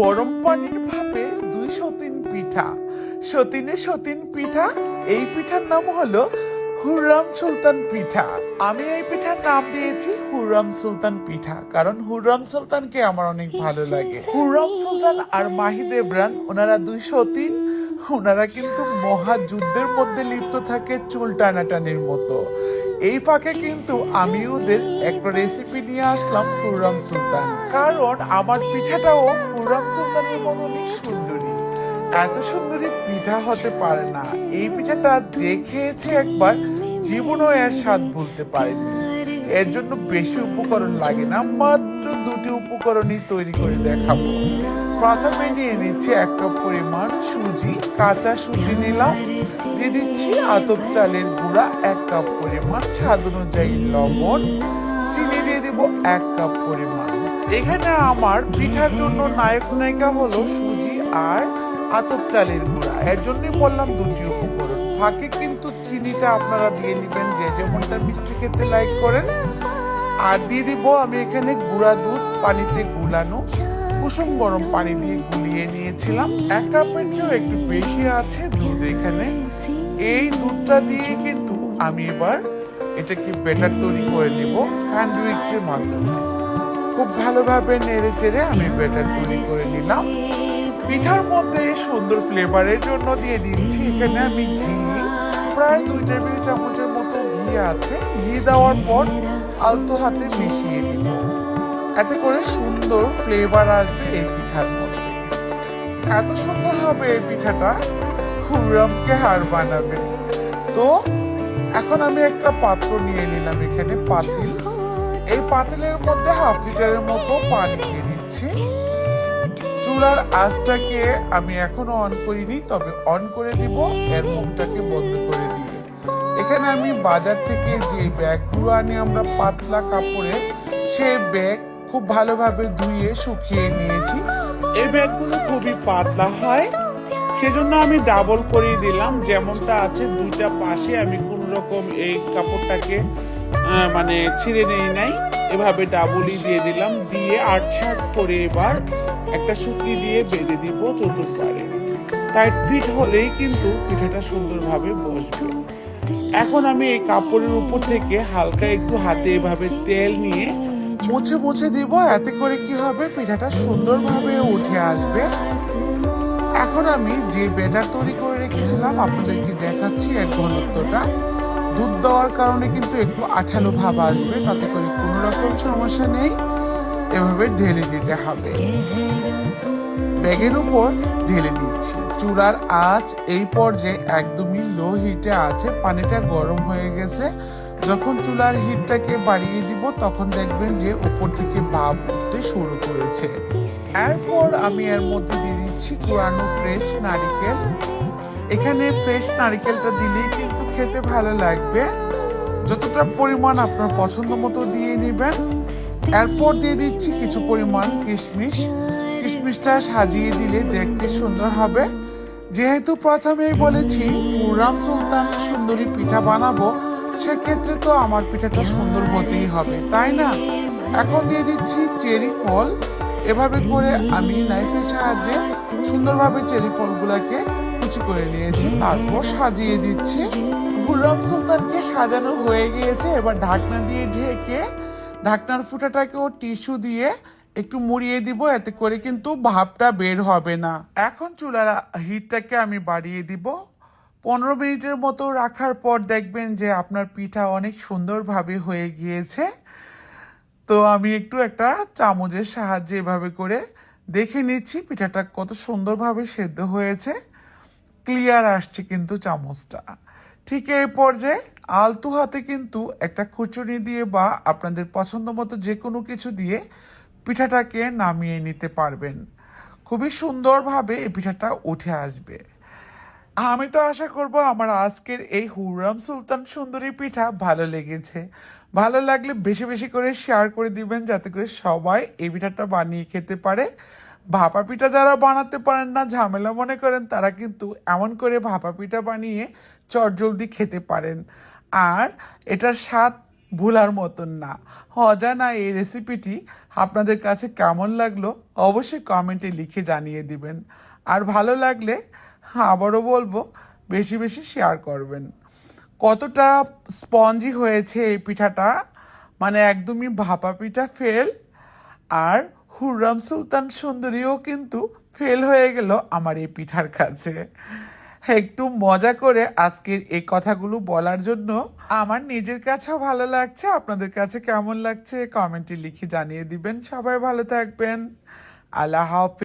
গরম পানির ভাপে দুই সতীন পিঠা। সতীনে সতীন পিঠা এই পিঠার নাম হলো হুররাম সুলতান পিঠা। আমি এই পিঠার নাম দিয়েছি হুররাম সুলতান পিঠা কারণ হুররাম সুলতানকে আমার অনেক ভালো লাগে। হুররাম সুলতান আর মাহি দেবরান ওনারা দুই সতীন ওনারা কিন্তু মহাযুদ্ধের মধ্যে লিপ্ত থাকে চুল টানাটানির মতো। এই ফাঁকে কিন্তু আমি ওদের একটা রেসিপি নিয়ে আসলাম হুররাম সুলতান। কারণ আমার পিঠাটাও হুররাম সুলতানের মতনই সুন্দরী। এত সুন্দরী পিঠা হতে পারে না। এই পিঠাটা একবার, জীবনও এর স্বাদ ভুলতে পারেনি। এর জন্য বেশি উপকরণ লাগে না, মাত্র দুটি উপকরণই তৈরি করে দেখাবো। প্রথমে নিয়ে এক কাপ পরিমাণ সুজি, কাঁচা সুজি নিলাম। দিয়ে দিচ্ছি আতপ চালের গুঁড়া, এক কাপ পরিমাণ স্বাদ অনুযায়ী লবণ। চিনি দিয়ে দিব এক কাপ পরিমাণ। এখানে আমার পিঠার জন্য নায়ক নায়িকা হলো সুজি আর আতপ চালের গুঁড়া। এর জন্যই বললাম দুটি উপকরণ। ফাঁকে কিন্তু চিনিটা আপনারা দিয়ে নেবেন যে যেমনটা মিষ্টি খেতে লাইক করেন। আর দিয়ে দিব আমি এখানে গুঁড়া দুধ, পানিতে গুলানো। কুসুম গরম পানি দিয়ে গুলিয়ে নিয়েছিলাম। এক কাপের চেয়েও একটু বেশি আছে দুধ এখানে। এই দুধটা দিয়ে কিন্তু আমি এবার এটাকে বেটার তৈরি করে নিব হ্যান্ড উইক্সের মাধ্যমে। খুব ভালোভাবে নেড়ে চেড়ে আমি বেটার তৈরি করে নিলাম। পিঠার মধ্যে সুন্দর ফ্লেভারের জন্য দিয়ে দিচ্ছি। এখানে আমি ঘি, প্রায় দুই টেবিল চামচের মতো ঘি আছে। ঘি দেওয়ার পর আলতো হাতে মিশিয়ে দিব এতে করে সুন্দর ফ্লেভার আসবে এই পিঠার মধ্যে। এত সুন্দর হবে এই পিঠাটা হুররামকে হার বানাবে তো, এখন আমি একটা পাত্র নিয়ে নিলাম এখানে, পাতিল। এই পাতিলের মধ্যে হাফ লিটারের মতো পানি দিয়ে দিচ্ছি। চুলার আঁচটাকে আমি এখনও অন করিনি, তবে অন করে দিব। এর মুখটাকে বন্ধ করে দিয়ে। এখানে আমি বাজার থেকে যে ব্যাগগুলো আনি আমরা পাতলা কাপড়ে সেই ব্যাগ খুব ভালোভাবে ধুয়ে শুকিয়ে নিয়েছি। এই ব্যাগগুলো খুবই পাতলা হয়। সেজন্য আমি ডাবল করিয়ে দিলাম। যেমনটা আছে দুইটা পাশে আমি কোন রকম এই কাপড়টাকে মানে ছিঁড়ে নেই নাই। এভাবে ডাবলই দিয়ে দিলাম, দিয়ে আট সাত করে এবার একটা সুতলি দিয়ে বেঁধে দিব চতুর্পারে টাইট ফিট হলেই কিন্তু পিঠাটা সুন্দরভাবে বসবে। এখন আমি এই কাপড়ের উপর থেকে হালকা একটু হাতে এভাবে তেল নিয়ে মুছে মুছে দিব, এতে করে কি হবে, পিঠাটা সুন্দরভাবে উঠে আসবে। এখন আমি যে বেটার তৈরি করে রেখেছিলাম, আপনাদেরকে দেখাচ্ছি এর ঘনত্বটা। দুধ দেওয়ার কারণে কিন্তু একটু আঠালো ভাব আসবে। তাতে করে কোনো রকম সমস্যা নেই। এভাবে ঢেলে দিতে হবে। ব্যাগের উপর ঢেলে দিচ্ছি। চূড়ার আঁচ এই পর্যায়ে একদমই লো হিটে আছে। পানিটা গরম হয়ে গেছে। যখন চুলার হিটটাকে বাড়িয়ে দিব, তখন দেখবেন যে উপর থেকে ভাব উঠতে শুরু করেছে। এরপর আমি এর মধ্যে দিয়ে দিচ্ছি কোরানো ফ্রেশ নারিকেল। এখানে ফ্রেশ নারিকেলটা দিলেই কিন্তু খেতে ভালো লাগবে। যতটা পরিমাণ আপনার পছন্দ মতো দিয়ে নেবেন। এরপর দিয়ে দিচ্ছি কিছু পরিমাণ কিশমিশ। কিশমিশটা সাজিয়ে দিলে দেখতে সুন্দর হবে। যেহেতু প্রথমেই বলেছি, মুরাম সুলতান সুন্দরী পিঠা বানাবো, সেক্ষেত্রে তো আমার পিঠাটা সুন্দর হতেই হবে, তাই না? এখন দিয়ে দিচ্ছি চেরি ফল। এভাবে করে আমি নাইফের সাহায্যে সুন্দরভাবে চেরি ফলগুলোকে কুচি করে নিয়েছি, তারপর সাজিয়ে দিচ্ছি। গুলাম সুলতানকে সাজানো হয়ে গিয়েছে, এবার ঢাকনা দিয়ে ঢেকে ঢাকনার ফুটাটাকেও টিস্যু দিয়ে একটু মুড়িয়ে দিব, এতে করে কিন্তু ভাবটা বের হবে না। এখন চুলার হিটটাকে আমি বাড়িয়ে দিব। পনেরো মিনিটের মতো রাখার পর দেখবেন যে আপনার পিঠা অনেক সুন্দরভাবে হয়ে গিয়েছে। তো আমি একটু একটা চামচের সাহায্যে এভাবে করে দেখে নিচ্ছি পিঠাটা কত সুন্দরভাবে সেদ্ধ হয়েছে। ক্লিয়ার আসছে কিন্তু চামচটা। ঠিক এই পর্যায়ে আলতু হাতে কিন্তু একটা খুচুনি দিয়ে বা আপনাদের পছন্দ মতো যে কোনো কিছু দিয়ে পিঠাটাকে নামিয়ে নিতে পারবেন। খুবই সুন্দরভাবে এই পিঠাটা উঠে আসবে। আমি তো আশা করব আমার আজকের এই হুররাম সুলতান সুন্দরী পিঠা ভালো লেগেছে। ভালো লাগলে বেশি বেশি করে শেয়ার করে দিবেন যাতে করে সবাই এই পিঠাটা বানিয়ে খেতে পারে। ভাপা পিঠা যারা বানাতে পারেন না, ঝামেলা মনে করেন, তারা কিন্তু এমন করে ভাপা পিঠা বানিয়ে চটজলদি খেতে পারেন। আর এটার স্বাদ ভুলার মতন না। অজানা এই রেসিপিটি আপনাদের কাছে কেমন লাগল অবশ্যই কমেন্টে লিখে জানিয়ে দিবেন। আর ভালো লাগলে আবারও বলব, বেশি বেশি শেয়ার করবেন। কতটা স্পঞ্জি হয়েছে এই পিঠাটা? মানে একদমই ভাপা পিঠা ফেল, আর হুররাম সুলতান সুন্দরীও কিন্তু ফেল হয়ে গেল আমার এই পিঠার কাছে। একটু মজা করে আজকের এই কথাগুলো বলার জন্য আমার নিজের কাছেও ভালো লাগছে, আপনাদের কাছে কেমন লাগছে? কমেন্টে লিখে জানিয়ে দিবেন। সবাই ভালো থাকবেন। আল্লাহ হাফিজ।